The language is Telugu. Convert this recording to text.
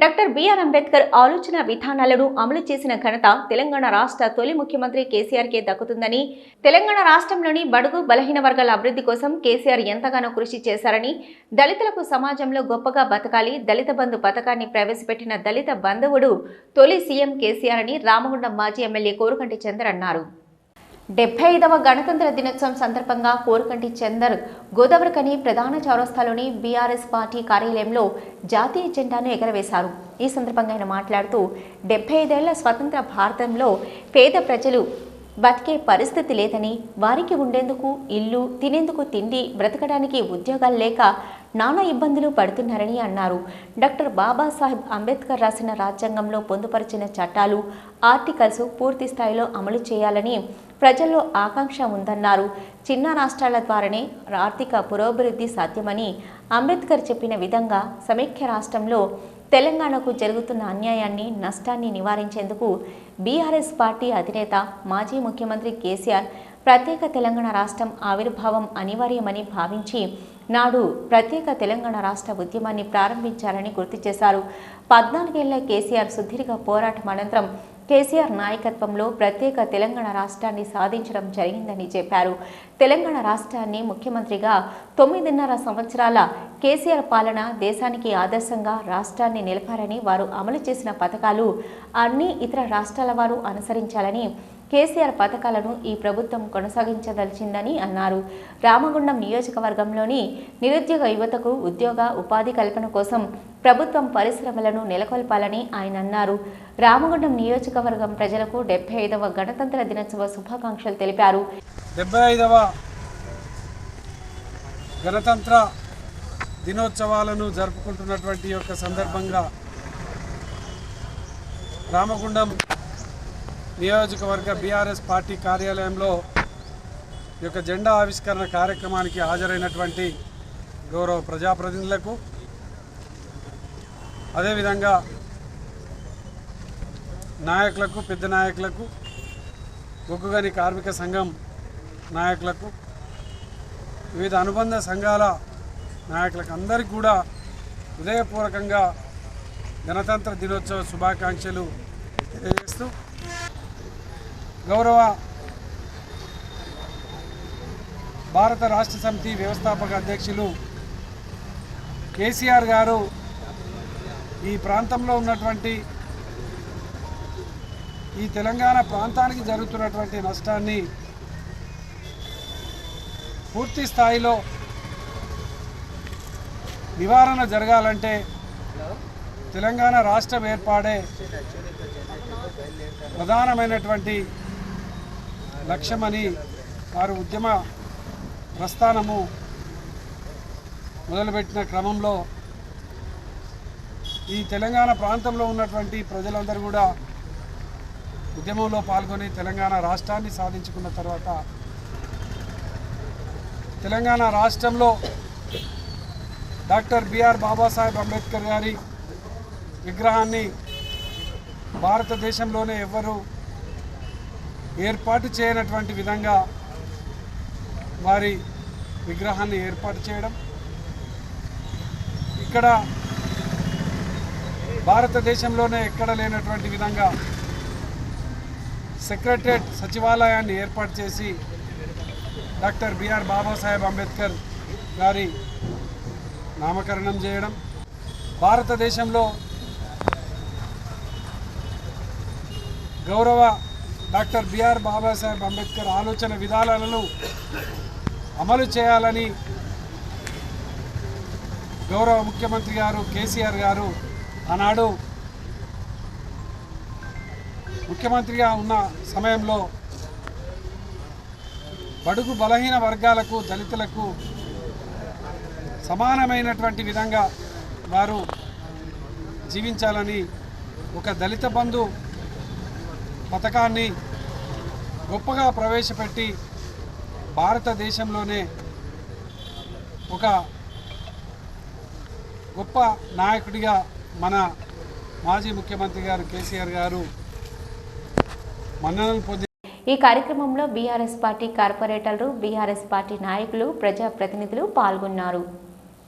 డాక్టర్ బిఆర్ అంబేద్కర్ ఆలోచన విధానాలను అమలు చేసిన ఘనత తెలంగాణ రాష్ట్ర తొలి ముఖ్యమంత్రి కేసీఆర్కే దక్కుతుందని తెలంగాణ రాష్ట్రంలోని బడుగు బలహీన వర్గాల అభివృద్ధి కోసం కేసీఆర్ ఎంతగానో కృషి చేశారని దళితులకు సమాజంలో గొప్పగా బతకాలి దళిత బంధు పథకాన్ని ప్రవేశపెట్టిన దళిత బంధువుడు తొలి సీఎం కేసీఆర్ అని రామగుండం మాజీ ఎమ్మెల్యే కోరుకంటి చందర్ అన్నారు. డెబ్బై ఐదవ గణతంత్ర దినోత్సవం సందర్భంగా కోరుకంటి చందర్ గోదావరికని ప్రధాన చౌరస్తాలోని బీఆర్ఎస్ పార్టీ కార్యాలయంలో జాతీయ జెండాను ఎగరవేశారు. ఈ సందర్భంగా ఆయన మాట్లాడుతూ డెబ్బై ఐదేళ్ళ స్వతంత్ర భారతంలో పేద ప్రజలు బతికే పరిస్థితి లేదని వారికి ఉండేందుకు ఇల్లు తినేందుకు తిండి బ్రతకడానికి ఉద్యోగాలు లేక నానా ఇబ్బందులు పడుతున్నారని అన్నారు. డాక్టర్ బాబాసాహెబ్ అంబేద్కర్ రాసిన రాజ్యాంగంలో పొందుపరిచిన చట్టాలు ఆర్టికల్స్ పూర్తి స్థాయిలో అమలు చేయాలని ప్రజల్లో ఆకాంక్ష ఉందన్నారు. చిన్న రాష్ట్రాల ద్వారానే ఆర్థిక పురోభివృద్ధి సాధ్యమని అంబేద్కర్ చెప్పిన విధంగా సమైక్య రాష్ట్రంలో తెలంగాణకు జరుగుతున్న అన్యాయాన్ని నష్టాన్ని నివారించేందుకు బీఆర్ఎస్ పార్టీ అధినేత మాజీ ముఖ్యమంత్రి కేసీఆర్ ప్రత్యేక తెలంగాణ రాష్ట్రం ఆవిర్భావం అనివార్యమని భావించి నాడు ప్రత్యేక తెలంగాణ రాష్ట్ర ఉద్యమాన్ని ప్రారంభించారని గుర్తు చేశారు. పద్నాలుగేళ్ళ కేసీఆర్ సుదీర్ఘ పోరాటం అనంతరం కేసీఆర్ నాయకత్వంలో ప్రత్యేక తెలంగాణ రాష్ట్రాన్ని సాధించడం జరిగిందని చెప్పారు. తెలంగాణ రాష్ట్రాన్ని ముఖ్యమంత్రిగా తొమ్మిదిన్నర సంవత్సరాల కేసీఆర్ పాలన దేశానికి ఆదర్శంగా రాష్ట్రాన్ని నిలిపారని వారు అమలు చేసిన పథకాలు అన్ని ఇతర రాష్ట్రాల వారు అనుసరించాలని కేసీఆర్ పథకాలను ఈ ప్రభుత్వం కొనసాగించదలిచిందని అన్నారు. రామగుండం నియోజకవర్గంలోని నిరుద్యోగ యువతకు ఉద్యోగ ఉపాధి కల్పన కోసం ప్రభుత్వం పరిశ్రమలను నెలకొల్పాలని ఆయన అన్నారు. రామగుండం నియోజకవర్గం ప్రజలకు డెబ్బై ఐదవ గణతంత్ర దినోత్సవ శుభాకాంక్షలు తెలిపారు. డెబ్బై ఐదవ గణతంత్ర దినోత్సవాలను జరుపుకుంటున్నటువంటి యొక్క సందర్భంగా రామగుండం నియోజకవర్గ బీఆర్ఎస్ పార్టీ కార్యాలయంలో ఈ యొక్క జెండా ఆవిష్కరణ కార్యక్రమానికి హాజరైనటువంటి గౌరవ ప్రజాప్రతినిధులకు అదేవిధంగా నాయకులకు పెద్ద నాయకులకు బొగ్గుగని కార్మిక సంఘం నాయకులకు వివిధ అనుబంధ సంఘాల నాయకులకు అందరికీ కూడా హృదయపూర్వకంగా గణతంత్ర దినోత్సవ శుభాకాంక్షలు తెలియజేస్తూ గౌరవ భారత రాష్ట్ర సమితి వ్యవస్థాపక అధ్యక్షులు కేసీఆర్ గారు ఈ ప్రాంతంలో ఉన్నటువంటి ఈ తెలంగాణ ప్రాంతానికి జరుగుతున్నటువంటి నష్టాన్ని పూర్తి స్థాయిలో నివారణ జరగాలంటే తెలంగాణ రాష్ట్రం ఏర్పాడే ప్రధానమైనటువంటి లక్ష్యమని వారు ఉద్యమ ప్రస్థానము మొదలుపెట్టిన క్రమంలో ఈ తెలంగాణ ప్రాంతంలో ఉన్నటువంటి ప్రజలందరూ కూడా ఉద్యమంలో పాల్గొని తెలంగాణ రాష్ట్రాన్ని సాధించుకున్న తర్వాత తెలంగాణ రాష్ట్రంలో డాక్టర్ బిఆర్ బాబాసాహెబ్ అంబేద్కర్ గారి విగ్రహాన్ని భారతదేశంలోనే ఎవ్వరూ ఏర్పాటు చేయనటువంటి విధంగా వారి విగ్రహాన్ని ఏర్పాటు చేయడం. ఇక్కడ భారతదేశంలోనే ఎక్కడ లేనటువంటి విధంగా సెక్రటరేట్ సచివాలయాన్ని ఏర్పాటు చేసి డాక్టర్ బిఆర్ బాబాసాహెబ్ అంబేద్కర్ గారి నామకరణం చేయడం. భారతదేశంలో గౌరవ డాక్టర్ బిఆర్ బాబాసాహెబ్ అంబేద్కర్ ఆలోచన విధానాలను అమలు చేయాలని గౌరవ ముఖ్యమంత్రి గారు కేసీఆర్ గారు ఆనాడు ముఖ్యమంత్రిగా ఉన్న సమయంలో బడుగు బలహీన వర్గాలకు దళితులకు సమానమైనటువంటి విధంగా వారు జీవించాలని ఒక దళిత బంధు పథకాన్ని గొప్పగా ప్రవేశపెట్టి భారతదేశంలోనే ఒక గొప్ప నాయకుడిగా మన మాజీ ముఖ్యమంత్రి గారు కేసీఆర్ గారు మన్ననలు పొంది ఈ కార్యక్రమంలో బీఆర్ఎస్ పార్టీ కార్పొరేటర్లు బీఆర్ఎస్ పార్టీ నాయకులు ప్రజాప్రతినిధులు పాల్గొన్నారు.